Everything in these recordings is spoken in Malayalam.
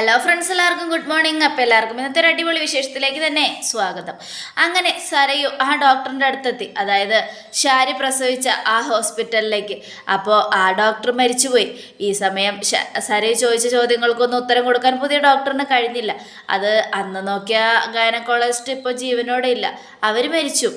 ഹലോ ഫ്രണ്ട്സ് എല്ലാവർക്കും ഗുഡ് മോർണിംഗ് അപ്പോൾ എല്ലാവർക്കും ഇന്നത്തെ ഒരു അടിപൊളി വിശേഷത്തിലേക്ക് തന്നെ സ്വാഗതം. അങ്ങനെ സരയു ആ ഡോക്ടറിന്റെ അടുത്തെത്തി. അതായത് ഷാരി പ്രസവിച്ച ആ ഹോസ്പിറ്റലിലേക്ക് അപ്പോൾ ആ ഡോക്ടർ മരിച്ചുപോയി. ഈ സമയം സരയു ചോദിച്ച ചോദ്യങ്ങൾക്കൊന്നും ഉത്തരം കൊടുക്കാൻ പുതിയ ഡോക്ടറിന് കഴിഞ്ഞില്ല. അത് അന്ന് നോക്കിയ ഗൈനക്കോളജിസ്റ്റ് ഇപ്പോൾ ജീവനോടെ ഇല്ല. അവർ മരിച്ചു.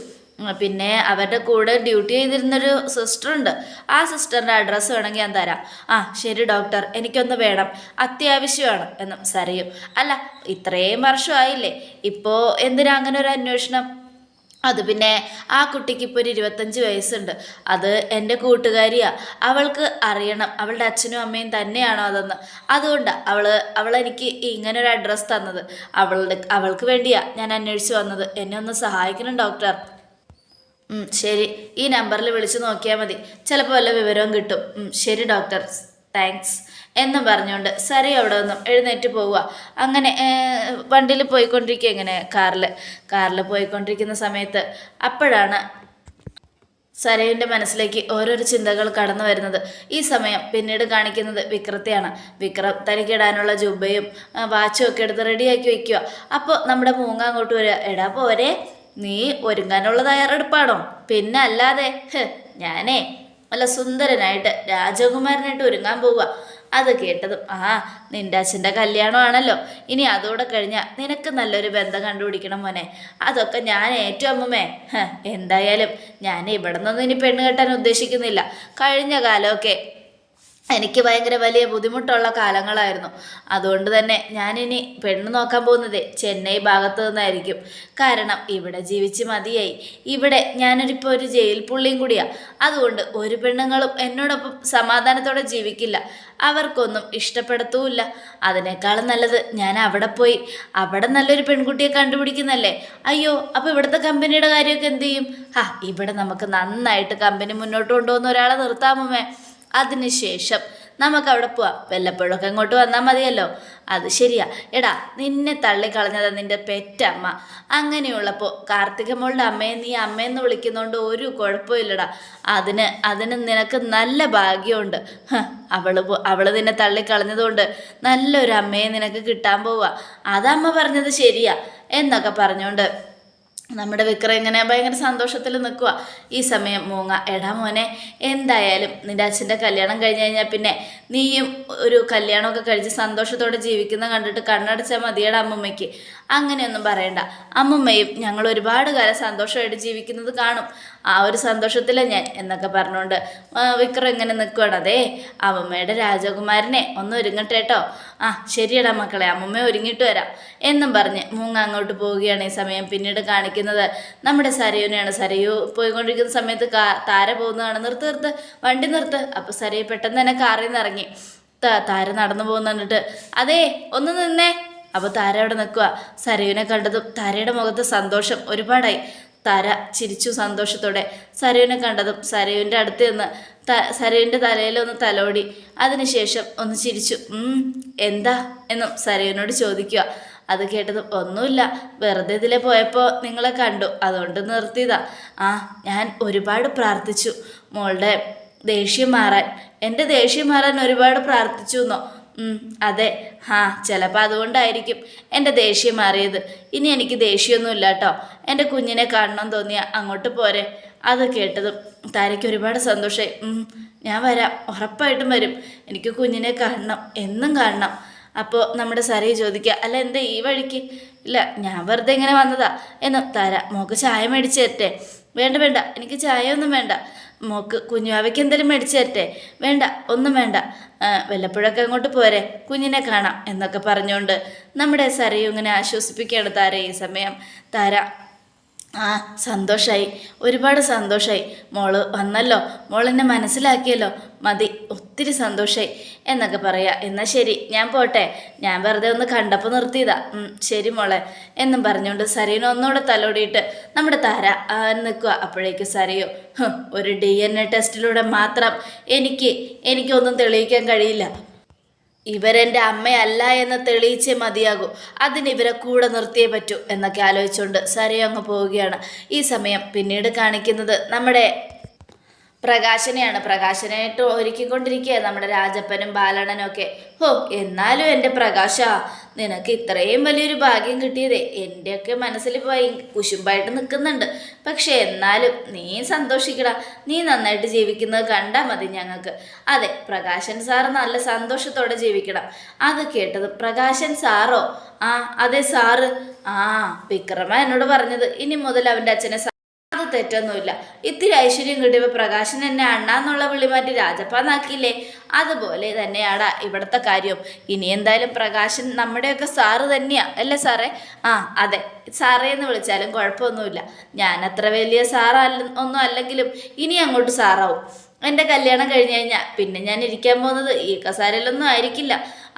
പിന്നെ അവരുടെ കൂടെ ഡ്യൂട്ടി ചെയ്തിരുന്നൊരു സിസ്റ്റർ ഉണ്ട്. ആ സിസ്റ്ററിന്റെ അഡ്രസ്സ് വേണമെങ്കിൽ ഞാൻ തരാം. ആ ശരി ഡോക്ടർ എനിക്കൊന്ന് വേണം. അത്യാവശ്യമാണ് എന്നും സറിയും അല്ല ഇത്രയും വർഷമായില്ലേ? ഇപ്പോൾ എന്തിനാ അങ്ങനെ ഒരു അന്വേഷണം? അത് പിന്നെ ആ കുട്ടിക്ക് ഇപ്പോൾ ഒരു ഇരുപത്തഞ്ച് വയസ്സുണ്ട്. അത് എന്റെ കൂട്ടുകാരിയാണ് അവൾക്ക് അറിയണം. അവളുടെ അച്ഛനും അമ്മയും തന്നെയാണോ അതെന്ന്. അതുകൊണ്ടാണ് അവൾ അവളെനിക്ക് ഇങ്ങനെ ഒരു അഡ്രസ്സ് തന്നത്. അവളുടെ അവൾക്ക് വേണ്ടിയാണ് ഞാൻ അന്വേഷിച്ച് വന്നത്. എന്നെ ഒന്ന് സഹായിക്കണം ഡോക്ടർ ശരി. ഈ നമ്പറിൽ വിളിച്ചു നോക്കിയാൽ മതി. ചിലപ്പോൾ വല്ല വിവരവും കിട്ടും. ശരി ഡോക്ടർ. താങ്ക്സ്. എന്നും പറഞ്ഞുകൊണ്ട് സരി അവിടെ നിന്നും എഴുന്നേറ്റ് പോവുക. അങ്ങനെ വണ്ടിയിൽ പോയിക്കൊണ്ടിരിക്കുക ഇങ്ങനെ കാറിൽ കാറിൽ പോയിക്കൊണ്ടിരിക്കുന്ന സമയത്ത് അപ്പോഴാണ് സരയുടെ മനസ്സിലേക്ക് ഓരോരോ ചിന്തകൾ കടന്നു വരുന്നത്. ഈ സമയം പിന്നീട് കാണിക്കുന്നത് വിക്രത്തെയാണ്. വിക്രം തനിക്കിടാനുള്ള ജുബയും വാച്ചും ഒക്കെ എടുത്ത് റെഡിയാക്കി വെക്കുക. അപ്പോൾ നമ്മുടെ മൂങ്ങ അങ്ങോട്ട് വരിക. എടാ പോരെ. നീ ഒരുങ്ങാനുള്ള തയ്യാറെടുപ്പാണോ? പിന്നെ അല്ലാതെ ഞാനേ നല്ല സുന്ദരനായിട്ട് രാജകുമാരനായിട്ട് ഒരുങ്ങാൻ പോവുക അത് കേട്ടതും ആ നിന്റെ അച്ഛന്റെ കല്യാണമാണല്ലോ. ഇനി അതോടെ കഴിഞ്ഞാൽ നിനക്ക് നല്ലൊരു ബന്ധം കണ്ടുപിടിക്കണം മോനെ. അതൊക്കെ ഞാൻ ഏറ്റവും അമ്മമ്മേ. എന്തായാലും ഞാൻ ഇവിടെ നിന്നൊന്നും ഇനി പെണ്ണ് കെട്ടാൻ ഉദ്ദേശിക്കുന്നില്ല. കഴിഞ്ഞ കാലമൊക്കെ എനിക്ക് ഭയങ്കര വലിയ ബുദ്ധിമുട്ടുള്ള കാലങ്ങളായിരുന്നു. അതുകൊണ്ട് തന്നെ ഞാനിനി പെണ്ണ് നോക്കാൻ പോകുന്നത് ചെന്നൈ ഭാഗത്ത് നിന്നായിരിക്കും. കാരണം ഇവിടെ ജീവിച്ച് മതിയായി. ഇവിടെ ഞാനൊരിപ്പോൾ ഒരു ജയിൽ പുള്ളിയും കൂടിയാണ് അതുകൊണ്ട് ഒരു പെണ്ണുങ്ങളും എന്നോടൊപ്പം സമാധാനത്തോടെ ജീവിക്കില്ല. അവർക്കൊന്നും ഇഷ്ടപ്പെടത്തുമില്ല അതിനേക്കാളും നല്ലത് ഞാൻ അവിടെ പോയി. അവിടെ നല്ലൊരു പെൺകുട്ടിയെ കണ്ടുപിടിക്കുന്നല്ലേ? അയ്യോ അപ്പോൾ ഇവിടുത്തെ കമ്പനിയുടെ കാര്യമൊക്കെ എന്ത് ചെയ്യും? ആ ഇവിടെ നമുക്ക് നന്നായിട്ട് കമ്പനി മുന്നോട്ട് കൊണ്ടുപോകുന്ന ഒരാളെ നിർത്താമേ അതിനുശേഷം നമുക്ക് അവിടെ പോവാം. വല്ലപ്പോഴൊക്കെ ഇങ്ങോട്ട് വന്നാൽ മതിയല്ലോ. അത് ശരിയാ. എടാ നിന്നെ തള്ളിക്കളഞ്ഞത് നിന്റെ പെറ്റമ്മ. അങ്ങനെയുള്ളപ്പോൾ കാർത്തിക മോളുടെ അമ്മയെ നീ അമ്മയെന്ന് വിളിക്കുന്നതുകൊണ്ട് ഒരു കുഴപ്പമില്ലടാ. അതിന് അതിന് നിനക്ക് നല്ല ഭാഗ്യമുണ്ട്. അവൾ അവൾ നിന്നെ തള്ളിക്കളഞ്ഞതുകൊണ്ട് നല്ലൊരു അമ്മയെ നിനക്ക് കിട്ടാൻ പോവുക അതമ്മ പറഞ്ഞത് ശരിയാ എന്നൊക്കെ പറഞ്ഞുകൊണ്ട് നമ്മുടെ വിക്രം ഇങ്ങനെ ഭയങ്കര സന്തോഷത്തിൽ നിൽക്കുക ഈ സമയം മൂങ്ങ എടാ മോനെ എന്തായാലും നിന്റെ അച്ഛന്റെ കല്യാണം കഴിഞ്ഞ് കഴിഞ്ഞാൽ പിന്നെ നീയും ഒരു കല്യാണമൊക്കെ കഴിച്ച് സന്തോഷത്തോടെ ജീവിക്കുന്ന കണ്ടിട്ട് കണ്ണടച്ചാൽ മതിയേടാ അമ്മുമ്മയ്ക്ക്. അങ്ങനെയൊന്നും പറയണ്ട. അമ്മുമ്മയും ഞങ്ങൾ ഒരുപാട് കാലം സന്തോഷമായിട്ട് ജീവിക്കുന്നത് കാണും. ആ ഒരു സന്തോഷത്തിലാണ് ഞാൻ എന്നൊക്കെ പറഞ്ഞുകൊണ്ട് വിക്രം ഇങ്ങനെ നിൽക്കുകയാണ് അതേ അമ്മമ്മയുടെ രാജകുമാരനെ ഒന്ന് ഒരുങ്ങട്ടെ കേട്ടോ ആ ശരിയടാ മക്കളെ അമ്മമ്മ ഒരുങ്ങിയിട്ട് വരാം. എന്നും പറഞ്ഞ് മൂങ്ങ അങ്ങോട്ട് പോവുകയാണ് ഈ സമയം. പിന്നീട് കാണിക്കുന്നത് നമ്മുടെ സരയുനെയാണ് സരയു പോയിക്കൊണ്ടിരിക്കുന്ന സമയത്ത് കാ താര പോകുന്നതാണ്. നിർത്ത് നിർത്ത് വണ്ടി നിർത്ത്. അപ്പോൾ സരയു പെട്ടെന്ന് തന്നെ കാറിൽ നിന്ന് ഇറങ്ങി താര നടന്നു പോകുന്ന കണ്ടിട്ട് അതേ ഒന്ന് നിന്നേ. അപ്പോൾ താര അവിടെ നിൽക്കുക സരയുവിനെ കണ്ടതും താരയുടെ മുഖത്ത് സന്തോഷം ഒരുപാടായി. തര ചിരിച്ചു സന്തോഷത്തോടെ. സരയുവിനെ കണ്ടതും സരയുവിന്റെ അടുത്ത് നിന്ന് ത സരയുവിന്റെ തലയിലൊന്ന് തലോടി. അതിനുശേഷം ഒന്ന് ചിരിച്ചു. എന്താ? എന്നും സരയുവിനോട് ചോദിക്കുക അത് കേട്ടതും ഒന്നുമില്ല. വെറുതെ ഇതിലെ പോയപ്പോൾ നിങ്ങളെ കണ്ടു. അതുകൊണ്ട് നിർത്തിയതാ. ആ ഞാൻ ഒരുപാട് പ്രാർത്ഥിച്ചു. മോളുടെ ദേഷ്യം മാറാൻ. എന്റെ ദേഷ്യം മാറാൻ ഒരുപാട് പ്രാർത്ഥിച്ചു എന്നോ? അതെ. ആ ചിലപ്പോൾ അതുകൊണ്ടായിരിക്കും എന്റെ ദേഷ്യം മാറിയത്. ഇനി എനിക്ക് ദേഷ്യമൊന്നുമില്ല കേട്ടോ എന്റെ കുഞ്ഞിനെ കാണണം തോന്നിയ അങ്ങോട്ട് പോരെ. അത് കേട്ടതും താരയ്ക്ക് ഒരുപാട് സന്തോഷമായി ഞാൻ വരാം. ഉറപ്പായിട്ടും വരും. എനിക്ക് കുഞ്ഞിനെ കാണണം. എന്നും കാണണം. അപ്പോൾ നമ്മുടെ സരയെ ചോദിക്കുക അല്ല എന്താ ഈ വഴിക്ക്? ഇല്ല ഞാൻ വെറുതെ ഇങ്ങനെ വന്നതാ. എന്ന് താര മോക്ക് ചായ മേടിച്ച് തരട്ടെ. വേണ്ട വേണ്ട. എനിക്ക് ചായ ഒന്നും വേണ്ട. മോക്ക് കുഞ്ഞുവാവയ്ക്ക് എന്തെങ്കിലും മേടിച്ച് തരട്ടെ. വേണ്ട ഒന്നും വേണ്ട. വല്ലപ്പോഴൊക്കെ അങ്ങോട്ട് പോരെ കുഞ്ഞിനെ കാണാം എന്നൊക്കെ പറഞ്ഞുകൊണ്ട് നമ്മുടെ സരയു ഇങ്ങനെ ആശ്വസിപ്പിക്കുകയാണ് താര ഈ സമയം. താര ആ സന്തോഷമായി ഒരുപാട് സന്തോഷമായി മോൾ വന്നല്ലോ. മോൾ എന്നെ മനസ്സിലാക്കിയല്ലോ. മതി ഒത്തിരി സന്തോഷമായി എന്നൊക്കെ പറയാ. എന്നാൽ ശരി ഞാൻ പോട്ടെ. ഞാൻ വെറുതെ ഒന്ന് കണ്ടപ്പോൾ നിർത്തിയതാ. ശരി മോളെ എന്നും പറഞ്ഞുകൊണ്ട് സരീന ഒന്നുകൂടെ തലോടിയിട്ട് നമ്മുടെ താര നിൽക്കുക അപ്പോഴേക്കും സരയോ ഒരു ഡി എൻ എ ടെസ്റ്റിലൂടെ മാത്രം എനിക്ക് എനിക്കൊന്നും തെളിയിക്കാൻ കഴിയില്ല. ഇവരെന്റെ അമ്മയല്ല എന്ന് തെളിയിച്ചേ മതിയാകൂ. അതിന് ഇവരെ കൂടെ നിർത്തിയേ പറ്റൂ എന്നൊക്കെ ആലോചിച്ചുകൊണ്ട് സരയോ അങ്ങ് പോവുകയാണ്. ഈ സമയം പിന്നീട് കാണിക്കുന്നത് നമ്മുടെ പ്രകാശനെയാണ്. പ്രകാശനായിട്ട് ഒരുക്കിക്കൊണ്ടിരിക്കുക നമ്മുടെ രാജപ്പനും ബാലണനും ഒക്കെ. ഹോ എന്നാലും എന്റെ പ്രകാശ നിനക്ക് ഇത്രയും വലിയൊരു ഭാഗ്യം കിട്ടിയതേ. എന്റെയൊക്കെ മനസ്സിൽ പോയി കുശുമ്പായിട്ട് നിൽക്കുന്നുണ്ട്. പക്ഷെ എന്നാലും നീ സന്തോഷിക്കടാ. നീ നന്നായിട്ട് ജീവിക്കുന്നത് കണ്ടാൽ മതി ഞങ്ങൾക്ക്. അതെ പ്രകാശൻ സാർ നല്ല സന്തോഷത്തോടെ ജീവിക്കണം. അത് കേട്ടത് പ്രകാശൻ സാറോ? ആ അതെ സാറ്. ആ വിക്രമ എന്നോട് പറഞ്ഞത്. ഇനി മുതൽ അവന്റെ അച്ഛനെ തെറ്റൊന്നുമില്ല. ഇത്തിരി ഐശ്വര്യം കിട്ടിയപ്പോൾ പ്രകാശൻ എന്നെ അണ്ണാന്നുള്ള വിളി മാറ്റി രാജപ്പാന്നാക്കിയില്ലേ? അതുപോലെ തന്നെയാടാ ഇവിടുത്തെ കാര്യം ഇനി എന്തായാലും പ്രകാശൻ നമ്മുടെയൊക്കെ സാറ് തന്നെയാ അല്ലേ സാറേ? ആ അതെ. സാറേ എന്ന് വിളിച്ചാലും കുഴപ്പമൊന്നുമില്ല. ഞാൻ അത്ര വലിയ സാറല്ല ഒന്നും അല്ലെങ്കിലും ഇനി അങ്ങോട്ട് സാറാവും. എന്റെ കല്യാണം കഴിഞ്ഞ് കഴിഞ്ഞാൽ പിന്നെ ഞാൻ ഇരിക്കാൻ പോകുന്നത് ഈ കസാരയിലൊന്നും ആയിരിക്കില്ല.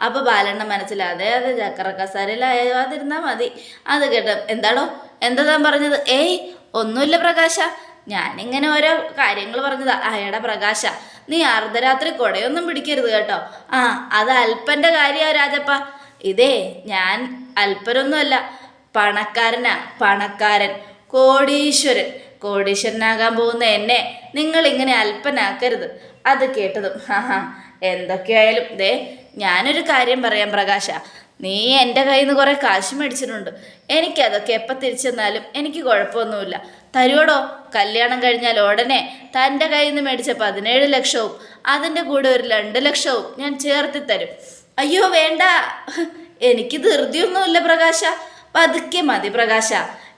അപ്പോൾ ബാലണ്ണ മനസ്സിലാതെ അതെ ചക്കര കസാരയിലായതിരുന്നാൽ മതി. അത് കേട്ടോ എന്താണോ എന്താ താൻ പറഞ്ഞത്? ഏയ് ഒന്നുമില്ല പ്രകാശ. ഞാനിങ്ങനെ ഓരോ കാര്യങ്ങൾ പറഞ്ഞതാ. അയടാ പ്രകാശ നീ അർദ്ധരാത്രി കൊടയൊന്നും പിടിക്കരുത് കേട്ടോ. ആ അത് അല്പന്റെ കാര്യമാ രാജപ്പ. ഇതേ ഞാൻ അല്പരൊന്നുമല്ല പണക്കാരനാ പണക്കാരൻ കോടീശ്വരൻ. കോടീശ്വരനാകാൻ പോകുന്ന എന്നെ നിങ്ങൾ ഇങ്ങനെ അല്പനാക്കരുത് അത് കേട്ടതും ഹാ ഹാ. എന്തൊക്കെയായാലും ദേ ഞാനൊരു കാര്യം പറയാം പ്രകാശ. നീ എന്റെ കയ്യിൽ നിന്ന് കുറേ കാശ് മേടിച്ചിട്ടുണ്ട്. എനിക്കതൊക്കെ എപ്പോൾ തിരിച്ചെന്നാലും എനിക്ക് കുഴപ്പമൊന്നുമില്ല. തരുവടോ? കല്യാണം കഴിഞ്ഞാൽ ഉടനെ തന്റെ കയ്യിൽ നിന്ന് മേടിച്ച പതിനേഴ് ലക്ഷവും അതിന്റെ കൂടെ ഒരു രണ്ട് ലക്ഷവും ഞാൻ ചേർത്തി തരും. അയ്യോ വേണ്ട. എനിക്ക് ധൃതിയൊന്നുമില്ല പ്രകാശ. പതുക്കെ മതി പ്രകാശ.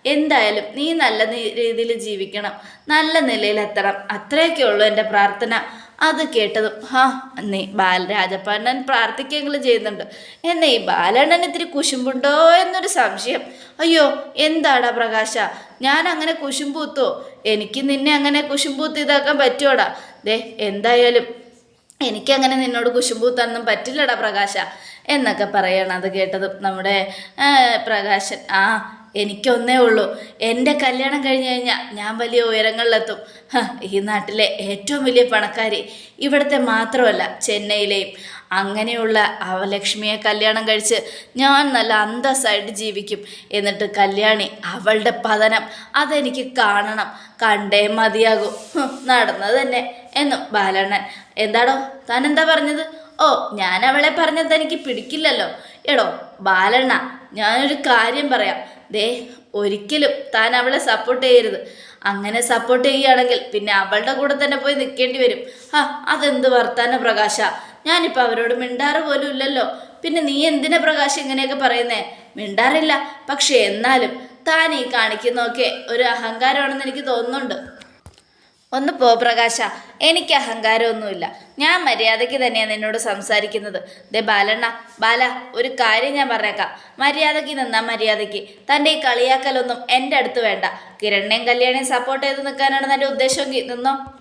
എന്തായാലും നീ നല്ല രീതിയിൽ ജീവിക്കണം. നല്ല നിലയിലെത്തണം. അത്രയൊക്കെ ഉള്ളൂ എന്റെ പ്രാർത്ഥന. അത് കേട്ടതും ഹാ നീ ബാലരാജപ്പണ്ണൻ പ്രാർത്ഥിക്കെങ്കിലും ചെയ്യുന്നുണ്ട്. എന്നേ ഈ ബാലണ്ണൻ ഇത്തിരി കുശുമ്പുണ്ടോ എന്നൊരു സംശയം. അയ്യോ എന്താടാ പ്രകാശ? ഞാൻ അങ്ങനെ കുശുമ്പൂത്തോ എനിക്ക് നിന്നെ അങ്ങനെ കുശുമ്പൂത്ത് ഇതാക്കാൻ പറ്റുമോടാ ദേ എന്തായാലും എനിക്കങ്ങനെ നിന്നോട് കുശുമ്പൂത്താനൊന്നും പറ്റില്ലടാ പ്രകാശ എന്നൊക്കെ പറയണം അത് കേട്ടതും നമ്മുടെ പ്രകാശൻ. ആ എനിക്കൊന്നേ ഉള്ളൂ. എന്റെ കല്യാണം കഴിഞ്ഞു കഴിഞ്ഞാൽ ഞാൻ വലിയ ഉയരങ്ങളിലെത്തും. ഈ നാട്ടിലെ ഏറ്റവും വലിയ പണക്കാരി ഇവിടുത്തെ മാത്രമല്ല ചെന്നൈയിലെയും. അങ്ങനെയുള്ള അവലക്ഷ്മിയെ കല്യാണം കഴിച്ച് ഞാൻ നല്ല അന്തസ്സായിട്ട് ജീവിക്കും. എന്നിട്ട് കല്യാണി അവളുടെ പതനം അതെനിക്ക് കാണണം. കണ്ടേ മതിയാകും. നടന്നത് തന്നെ എന്നും ബാലണ്ണൻ. എന്താടോ താൻ എന്താ പറഞ്ഞത്? ഓ ഞാൻ അവളെ പറഞ്ഞത് എനിക്ക് പിടിക്കില്ലല്ലോ. എടോ ബാലണ്ണ ഞാനൊരു കാര്യം പറയാം. ദേ ഒരിക്കലും താൻ അവളെ സപ്പോർട്ട് ചെയ്യരുത്. അങ്ങനെ സപ്പോർട്ട് ചെയ്യുകയാണെങ്കിൽ പിന്നെ അവളുടെ കൂടെ തന്നെ പോയി നിൽക്കേണ്ടി വരും. ആ അതെന്ത് വർത്താന പ്രകാശ? ഞാനിപ്പോൾ അവരോട് മിണ്ടാറ് പോലും ഇല്ലല്ലോ. പിന്നെ നീ എന്തിനാ പ്രകാശ് ഇങ്ങനെയൊക്കെ പറയുന്നേ? മിണ്ടാറില്ല. പക്ഷെ എന്നാലും താൻ ഈ കാണിക്കുന്നതൊക്കെ ഒരു അഹങ്കാരമാണെന്ന് എനിക്ക് തോന്നുന്നുണ്ട്. ഒന്ന് പോ പ്രകാശ എനിക്ക് അഹങ്കാരമൊന്നുമില്ല. ഞാൻ മര്യാദയ്ക്ക് തന്നെയാണ് നിന്നോട് സംസാരിക്കുന്നത്. ദേ ബാലണ്ണ ബാല ഒരു കാര്യം ഞാൻ പറഞ്ഞേക്കാം. മര്യാദയ്ക്ക് നിന്നാ മര്യാദയ്ക്ക്. തന്റെ ഈ കളിയാക്കലൊന്നും എന്റെ അടുത്ത് വേണ്ട. കിരണ്ണയും കല്യാണിയും സപ്പോർട്ട് ചെയ്ത് നിൽക്കാനാണ് തന്റെ ഉദ്ദേശമെങ്കിൽ നിന്നോ?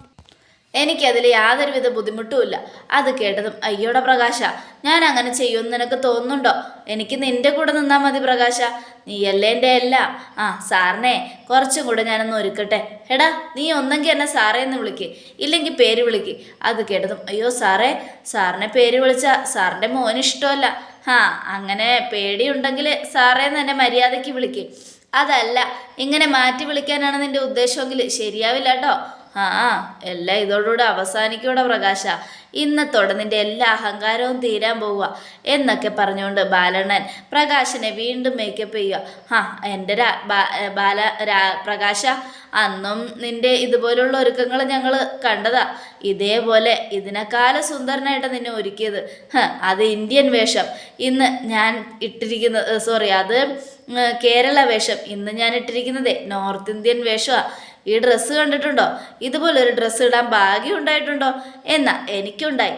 എനിക്കതിൽ യാതൊരുവിധ ബുദ്ധിമുട്ടുമില്ല. അത് കേട്ടതും അയ്യോടെ പ്രകാശ ഞാൻ അങ്ങനെ ചെയ്യുമെന്ന് നിനക്ക് തോന്നുന്നുണ്ടോ? എനിക്ക് നിന്റെ കൂടെ നിന്നാൽ മതി പ്രകാശ. നീയല്ലേ എന്റെ അല്ല ആ സാറിനെ കുറച്ചും കൂടെ ഞാനൊന്ന് ഒരുക്കട്ടെ. എടാ നീ ഒന്നെങ്കിൽ എന്നെ സാറേ എന്ന് വിളിക്ക്. ഇല്ലെങ്കിൽ പേര് വിളിക്ക്. അത് കേട്ടതും അയ്യോ സാറേ സാറിനെ പേര് വിളിച്ചാൽ സാറിന്റെ മോനിഷ്ടമല്ല ആ അങ്ങനെ പേടിയുണ്ടെങ്കിൽ സാറേ എന്ന് മര്യാദയ്ക്ക് വിളിക്ക്. അതല്ല ഇങ്ങനെ മാറ്റി വിളിക്കാനാണ് നിന്റെ ഉദ്ദേശമെങ്കിൽ ശരിയാവില്ല കേട്ടോ ആ എല്ലാം ഇതോടുകൂടെ അവസാനിക്കൂടെ പ്രകാശ. ഇന്നത്തോടെ നിന്റെ എല്ലാ അഹങ്കാരവും തീരാൻ പോവുക എന്നൊക്കെ പറഞ്ഞുകൊണ്ട് ബാലണ്ണൻ പ്രകാശനെ വീണ്ടും മേക്കപ്പ് ചെയ്യുക. ആ എന്റെ ബാല പ്രകാശ അന്നും നിന്റെ ഇതുപോലുള്ള ഒരുക്കങ്ങൾ ഞങ്ങൾ കണ്ടതാ. ഇതേപോലെ ഇതിനേക്കാല സുന്ദരനായിട്ട് നിന്നെ ഒരുക്കിയത്. അത് ഇന്ത്യൻ വേഷം. ഇന്ന് ഞാൻ ഇട്ടിരിക്കുന്നത് സോറി അത് കേരള വേഷം. ഇന്ന് ഞാൻ ഇട്ടിരിക്കുന്നതേ നോർത്ത് ഇന്ത്യൻ വേഷമാണ് ഈ ഡ്രസ്സ് കണ്ടിട്ടുണ്ടോ? ഇതുപോലൊരു ഡ്രസ്സ് ഇടാൻ ഭാഗ്യം ഉണ്ടായിട്ടുണ്ടോ? എന്നാ എനിക്കുണ്ടായി.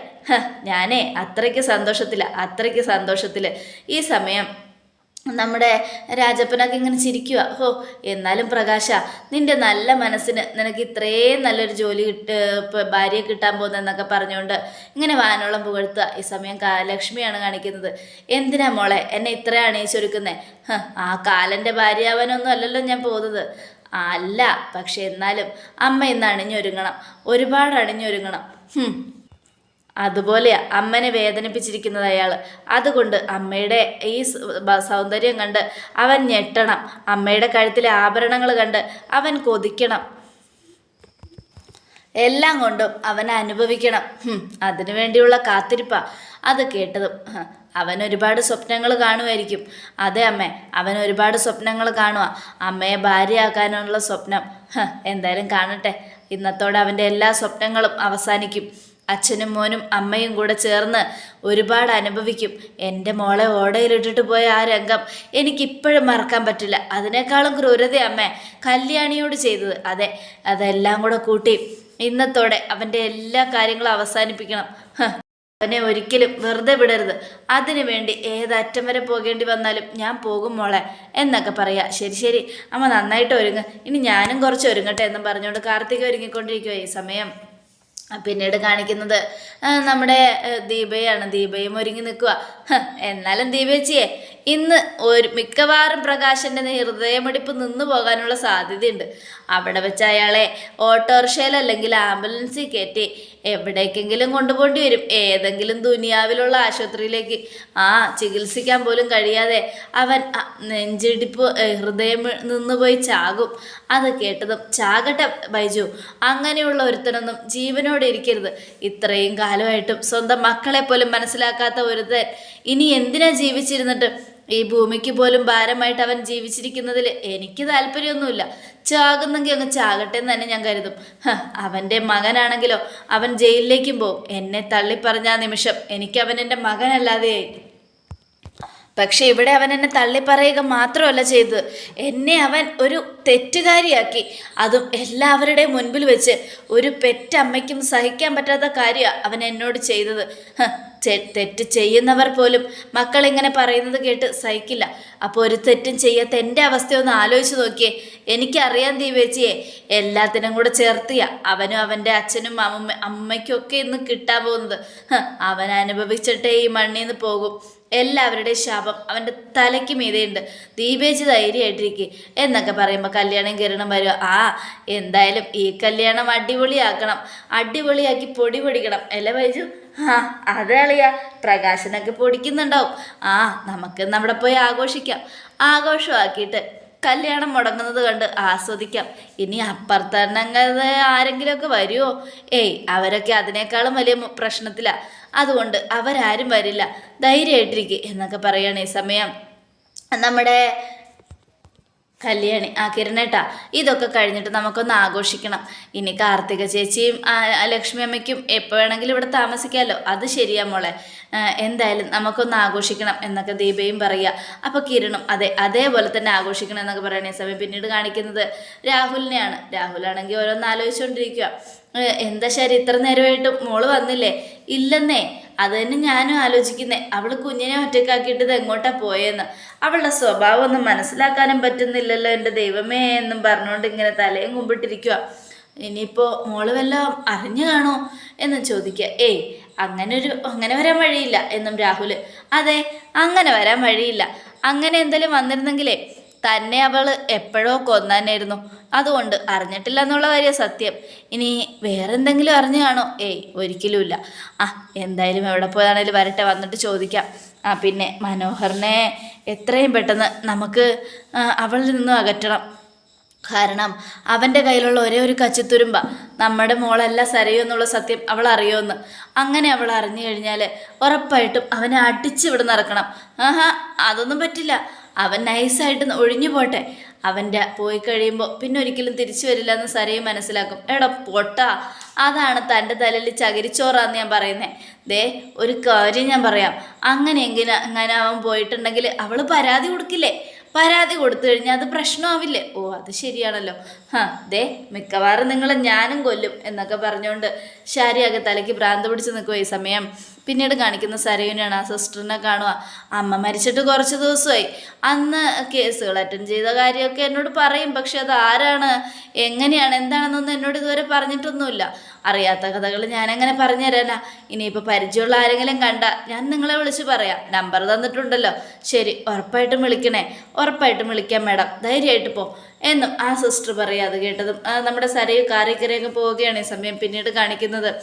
ഞാനേ അത്രയ്ക്ക് സന്തോഷത്തിൽ അത്രയ്ക്ക് സന്തോഷത്തിൽ ഈ സമയം നമ്മുടെ രാജപ്പനൊക്കെ ഇങ്ങനെ ചിരിക്കുക ഹോ എന്നാലും പ്രകാശ നിന്റെ നല്ല മനസ്സിന് നിനക്ക് ഇത്രയും നല്ലൊരു ജോലി കിട്ട് ഭാര്യയെ കിട്ടാൻ പോകുന്നതെന്നൊക്കെ പറഞ്ഞുകൊണ്ട് ഇങ്ങനെ വാനോളം പുകഴ്ത്തുക ഈ സമയം ലക്ഷ്മിയാണ് കാണിക്കുന്നത്. എന്തിനാ മോളെ എന്നെ ഇത്ര അണിയിച്ചൊരുക്കുന്നേ? ആ കാലന്റെ ഭാര്യയാവാനൊന്നും അല്ലല്ലോ ഞാൻ പോകുന്നത്. അല്ല പക്ഷെ എന്നാലും അമ്മ ഇന്ന് അണിഞ്ഞൊരുങ്ങണം. ഒരുപാട് അണിഞ്ഞൊരുങ്ങണം. അതുപോലെയാ അമ്മനെ വേദനിപ്പിച്ചിരിക്കുന്നത് അയാൾ അതുകൊണ്ട് അമ്മയുടെ ഈ സൗന്ദര്യം കണ്ട് അവൻ ഞെട്ടണം. അമ്മയുടെ കഴുത്തിലെ ആഭരണങ്ങൾ കണ്ട് അവൻ കൊതിക്കണം. എല്ലാം കൊണ്ടും അവൻ അനുഭവിക്കണം. അതിനു വേണ്ടിയുള്ള കാത്തിരിപ്പ. അത് കേട്ടതും അവൻ ഒരുപാട് സ്വപ്നങ്ങൾ കാണുമായിരിക്കും. അതെ അമ്മേ അവൻ ഒരുപാട് സ്വപ്നങ്ങൾ കാണുക അമ്മയെ ഭാര്യയാക്കാനുള്ള സ്വപ്നം. എന്തായാലും കാണട്ടെ. ഇന്നത്തോടെ അവന്റെ എല്ലാ സ്വപ്നങ്ങളും അവസാനിക്കും. അച്ഛനും മോനും അമ്മയും കൂടെ ചേർന്ന് ഒരുപാട് അനുഭവിക്കും. എന്റെ മോളെ ഓടയിലിട്ടിട്ട് പോയ ആ രംഗം എനിക്കിപ്പോഴും മറക്കാൻ പറ്റില്ല. അതിനേക്കാളും ക്രൂരത അമ്മ കല്യാണിയോട് ചെയ്തത്. അതെ അതെല്ലാം കൂടെ കൂട്ടി ഇന്നത്തോടെ അവന്റെ എല്ലാ കാര്യങ്ങളും അവസാനിപ്പിക്കണം. അവനെ ഒരിക്കലും വെറുതെ വിടരുത്. അതിനു വേണ്ടി ഏതറ്റം വരെ പോകേണ്ടി വന്നാലും ഞാൻ പോകും മോളെ എന്നൊക്കെ പറയാ. ശരി ശരി. അമ്മ നന്നായിട്ട് ഒരുങ്ങ്. ഇനി ഞാനും കുറച്ച് ഒരുങ്ങട്ടെ എന്നും പറഞ്ഞുകൊണ്ട് കാർത്തിക ഒരുങ്ങിക്കൊണ്ടിരിക്കുക ഈ സമയം. പിന്നീട് കാണിക്കുന്നത് നമ്മുടെ ദീപയാണ്. ദീപയും ഒരുങ്ങി നിൽക്കുക. എന്നാലും ദീപേച്ചിയെ ഇന്ന് ഒരു മിക്കവാറും പ്രകാശന്റെ ഹൃദയമിടിപ്പ് നിന്നു പോകാനുള്ള സാധ്യതയുണ്ട്. അവിടെ വെച്ച് അയാളെ ഓട്ടോറിക്ഷയിൽ അല്ലെങ്കിൽ ആംബുലൻസിൽ കയറ്റി എവിടേക്കെങ്കിലും കൊണ്ടുപോകേണ്ടി വരും. ഏതെങ്കിലും ദുനിയാവിലുള്ള ആശുപത്രിയിലേക്ക്. ആ ചികിത്സിക്കാൻ പോലും കഴിയാതെ അവൻ നെഞ്ചിടിപ്പ് ഹൃദയം നിന്നുപോയി ചാകും. അത് കേട്ടതും ചാകട്ടെ ബൈജു. അങ്ങനെയുള്ള ഒരുത്തനൊന്നും ജീവനോടെ ഇരിക്കരുത്. ഇത്രയും കാലമായിട്ടും സ്വന്തം മക്കളെ പോലും മനസ്സിലാക്കാത്ത ഒരുത്തൻ ഇനി എന്തിനാ ജീവിച്ചിരുന്നിട്ട്? ഈ ഭൂമിക്ക് പോലും ഭാരമായിട്ട് അവൻ ജീവിച്ചിരിക്കുന്നതിൽ എനിക്ക് താല്പര്യമൊന്നുമില്ല. ചാകുന്നെങ്കിൽ അങ്ങ് ചാകട്ടെ എന്ന് തന്നെ ഞാൻ കരുതും. അവന്റെ മകനാണെങ്കിലോ അവൻ ജയിലിലേക്കും പോകും. എന്നെ തള്ളിപ്പറഞ്ഞ നിമിഷം എനിക്ക് അവൻ എന്റെ മകനല്ലാതെയായി പക്ഷെ ഇവിടെ അവൻ എന്നെ തള്ളിപ്പറയുക മാത്രമല്ല ചെയ്തത്. എന്നെ അവൻ ഒരു തെറ്റുകാരിയാക്കി. അതും എല്ലാവരുടെയും മുൻപിൽ വെച്ച് ഒരു പെറ്റമ്മയ്ക്കും സഹിക്കാൻ പറ്റാത്ത കാര്യമാണ് അവൻ എന്നോട് ചെയ്തത്. തെറ്റ് ചെയ്യുന്നവർ പോലും മക്കൾ ഇങ്ങനെ പറയുന്നത് കേട്ട് സഹിക്കില്ല. അപ്പോൾ ഒരു തെറ്റും ചെയ്യാത്ത എന്റെ അവസ്ഥ ഒന്ന് ആലോചിച്ച് നോക്കിയേ. എനിക്കറിയാൻ ദീപേച്ചിയെ എല്ലാത്തിനും കൂടെ ചേർത്തിയ അവനും അവന്റെ അച്ഛനും അമ്മ അമ്മയ്ക്കും ഒക്കെ ഇന്ന് കിട്ടാൻ പോകുന്നത്. അവൻ അനുഭവിച്ചിട്ടേ ഈ മണ്ണിൽ നിന്ന് പോകും. എല്ലാവരുടെയും ശാപം അവന്റെ തലയ്ക്ക് മീതെയുണ്ട് ദീപേജ് ധൈര്യമായിട്ടിരിക്കുക എന്നൊക്കെ പറയുമ്പോൾ കല്യാണം കിരണം വരിക ആ എന്തായാലും ഈ കല്യാണം അടിപൊളിയാക്കണം. അടിപൊളിയാക്കി പൊടി പൊടിക്കണം. അല്ലേ വൈജു ആ അതെ അളിയ. പ്രകാശനൊക്കെ പൊടിക്കുന്നുണ്ടാവും. ആ നമുക്ക് നമ്മുടെ പോയി ആഘോഷിക്കാം. ആഘോഷമാക്കിയിട്ട് കല്യാണം മുടങ്ങുന്നത് കണ്ട് ആസ്വദിക്കാം. ഇനി അപ്പുറത്തന്നങ്ങത് ആരെങ്കിലുമൊക്കെ വരുമോ ഏയ് അവരൊക്കെ അതിനേക്കാളും വലിയ പ്രശ്നത്തിലാ. പ്രശ്നത്തിലാണ് അതുകൊണ്ട് അവരാരും വരില്ല. ധൈര്യമായിട്ടിരിക്കുക എന്നൊക്കെ പറയുകയാണ് ഈ സമയം. നമ്മുടെ കല്യാണി. ആ കിരണേട്ടാ ഇതൊക്കെ കഴിഞ്ഞിട്ട് നമുക്കൊന്ന് ആഘോഷിക്കണം. ഇനി കാർത്തിക ചേച്ചിയും ലക്ഷ്മി അമ്മയ്ക്കും എപ്പോൾ വേണമെങ്കിലും ഇവിടെ താമസിക്കാമല്ലോ അത് ശരിയാ മോളെ. എന്തായാലും നമുക്കൊന്ന് ആഘോഷിക്കണം എന്നൊക്കെ ദീപയും പറയുക അപ്പോൾ കിരണും അതെ അതേപോലെ തന്നെ ആഘോഷിക്കണം എന്നൊക്കെ പറയണേ സമയം പിന്നീട് കാണിക്കുന്നത് രാഹുലിനെയാണ്. രാഹുലാണെങ്കിൽ ഓരോന്ന് ആലോചിച്ചുകൊണ്ടിരിക്കുക എന്താ ശരി ഇത്ര നേരമായിട്ടും മോൾ വന്നില്ലേ? ഇല്ലെന്നേ. അത് തന്നെ ഞാനും ആലോചിക്കുന്നേ. അവൾ കുഞ്ഞിനെ ഒറ്റക്കാക്കിയിട്ട് ഇത് എങ്ങോട്ടാ പോയെന്ന്. അവളുടെ സ്വഭാവം ഒന്നും മനസ്സിലാക്കാനും പറ്റുന്നില്ലല്ലോ എന്റെ ദൈവമേ എന്നും പറഞ്ഞുകൊണ്ട് ഇങ്ങനെ തലയും കുമ്പിട്ടിരിക്കുക ഇനിയിപ്പോൾ മോൾ വല്ലതും അറിഞ്ഞു കാണോ എന്ന് ചോദിക്കുക ഏയ് അങ്ങനെ ഒരു അങ്ങനെ വരാൻ വഴിയില്ല എന്നും രാഹുൽ അതെ അങ്ങനെ വരാൻ വഴിയില്ല. അങ്ങനെ എന്തെങ്കിലും വന്നിരുന്നെങ്കിലേ തന്നെ അവൾ എപ്പോഴോ കൊന്നാനായിരുന്നു അതുകൊണ്ട് അറിഞ്ഞിട്ടില്ല എന്നുള്ള കാര്യം സത്യം. ഇനി വേറെന്തെങ്കിലും അറിഞ്ഞു കാണോ? ഏയ് ഒരിക്കലുമില്ല. ആ എന്തായാലും എവിടെ പോയാണേലും വരട്ടെ വന്നിട്ട് ചോദിക്കാം. ആ പിന്നെ മനോഹറിനെ എത്രയും പെട്ടെന്ന് നമുക്ക് അവളിൽ നിന്നും അകറ്റണം. കാരണം അവന്റെ കയ്യിലുള്ള ഒരേ ഒരു കച്ചിത്തുരുമ്പ നമ്മുടെ മോളല്ല സരയോ എന്നുള്ള സത്യം അവൾ അറിയുമെന്ന് അങ്ങനെ അവൾ അറിഞ്ഞു കഴിഞ്ഞാൽ ഉറപ്പായിട്ടും അവനെ അടിച്ച് ഇവിടെ നടക്കണം. ആഹാ അതൊന്നും പറ്റില്ല. അവൻ നൈസായിട്ട് ഒഴിഞ്ഞു പോട്ടെ. അവന്റെ പോയി കഴിയുമ്പോൾ പിന്നെ ഒരിക്കലും തിരിച്ചു വരില്ല എന്ന് സരയും മനസ്സിലാക്കും. എടാ പൊട്ട. അതാണ് തന്റെ തലയിൽ ചകിരിച്ചോറാന്ന് ഞാൻ പറയുന്നത് ദേ ഒരു കാര്യം ഞാൻ പറയാം. അങ്ങനെ അങ്ങനെയെങ്കിലും അങ്ങനെ അവൻ പോയിട്ടുണ്ടെങ്കിൽ അവൾ പരാതി കൊടുക്കില്ലേ? പരാതി കൊടുത്തു കഴിഞ്ഞാൽ അത് പ്രശ്നമാവില്ലേ? ഓ അത് ശരിയാണല്ലോ. ഹാ ദേ മിക്കവാറും നിങ്ങൾ ഞാനും കൊല്ലും എന്നൊക്കെ പറഞ്ഞുകൊണ്ട് ശാരിയാകെ തലയ്ക്ക് ഭ്രാന്ത് പിടിച്ച് നിൽക്കുമോ ഈ സമയം. പിന്നീട് കാണിക്കുന്ന സരയുനെയാണ് ആ സിസ്റ്ററിനെ കാണുക. അമ്മ മരിച്ചിട്ട് കുറച്ച് ദിവസമായി. അന്ന് കേസുകൾ അറ്റൻഡ് ചെയ്ത കാര്യമൊക്കെ എന്നോട് പറയും. പക്ഷെ അത് ആരാണ്? എങ്ങനെയാണ്? എന്താണെന്നൊന്നും എന്നോട് ഇതുവരെ പറഞ്ഞിട്ടൊന്നുമില്ല. അറിയാത്ത കഥകൾ ഞാനെങ്ങനെ പറഞ്ഞു തരാനാ. ഇനിയിപ്പോൾ പരിചയമുള്ള ആരെങ്കിലും കണ്ട ഞാൻ നിങ്ങളെ വിളിച്ച് പറയാം. നമ്പർ തന്നിട്ടുണ്ടല്ലോ. ശരി ഉറപ്പായിട്ടും വിളിക്കണേ. ഉറപ്പായിട്ടും വിളിക്കാം മാഡം. ധൈര്യമായിട്ട് പോ. എന്നും ആ സിസ്റ്റർ പറയാം അത് കേട്ടതും നമ്മുടെ സരയു കാറിക്കരയൊക്കെ പോവുകയാണ് ഈ സമയം പിന്നീട് കാണിക്കുന്നത്.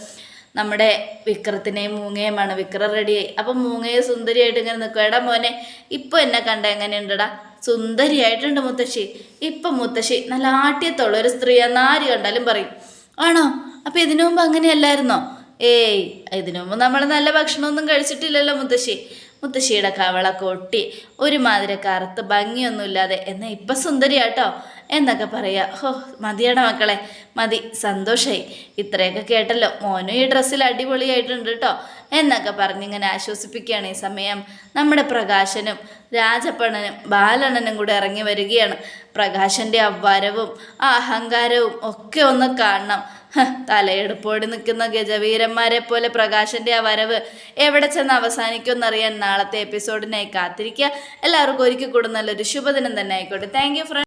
നമ്മുടെ വിക്രത്തിനെയും മൂങ്ങയുമാണ് വിക്രം റെഡിയായി അപ്പം മൂങ്ങയെ സുന്ദരിയായിട്ട് ഇങ്ങനെ നിൽക്കും എടാ മോനെ ഇപ്പൊ എന്നെ കണ്ട എങ്ങനെയുണ്ടടാ? സുന്ദരിയായിട്ടുണ്ട് മുത്തശ്ശി. ഇപ്പം മുത്തശ്ശി നല്ല ആട്ടിയത്തുള്ള ഒരു സ്ത്രീ എന്നാര് കണ്ടാലും പറയും ആണോ? അപ്പം ഇതിനു മുമ്പ് അങ്ങനെയല്ലായിരുന്നോ? ഏയ് ഇതിനു മുമ്പ് നമ്മൾ നല്ല ഭക്ഷണമൊന്നും കഴിച്ചിട്ടില്ലല്ലോ മുത്തശ്ശി. മുത്തശ്ശിയുടെ കവളൊക്കെ ഒട്ടി ഒരുമാതിരി കറുത്ത് ഭംഗിയൊന്നുമില്ലാതെ. എന്നാൽ ഇപ്പം സുന്ദരിയാട്ടോ? എന്നൊക്കെ പറയുക ഹോ മതിയാണ് മക്കളെ. മതി സന്തോഷമായി ഇത്രയൊക്കെ കേട്ടല്ലോ. മോനും ഈ ഡ്രസ്സിൽ അടിപൊളിയായിട്ടുണ്ട് കേട്ടോ എന്നൊക്കെ പറഞ്ഞിങ്ങനെ ആശ്വസിപ്പിക്കുകയാണ് ഈ സമയം. നമ്മുടെ പ്രകാശനും രാജപ്പണനും ബാലണ്ണനും കൂടെ ഇറങ്ങി വരികയാണ്. പ്രകാശന്റെ അവ്വാരവും ആ അഹങ്കാരവും ഒക്കെ ഒന്ന് കാണണം. തലയെടുപ്പോടി നിൽക്കുന്ന ഗജവീരന്മാരെ പോലെ പ്രകാശന്റെ ആ വരവ് എവിടെ ചെന്ന് അവസാനിക്കുമെന്നറിയാൻ നാളത്തെ എപ്പിസോഡിനായി കാത്തിരിക്കുക. എല്ലാവർക്കും ഒരിക്കൽ കൂടെ നല്ലൊരു ശുഭദിനം തന്നെ ആയിക്കോട്ടെ. Thank you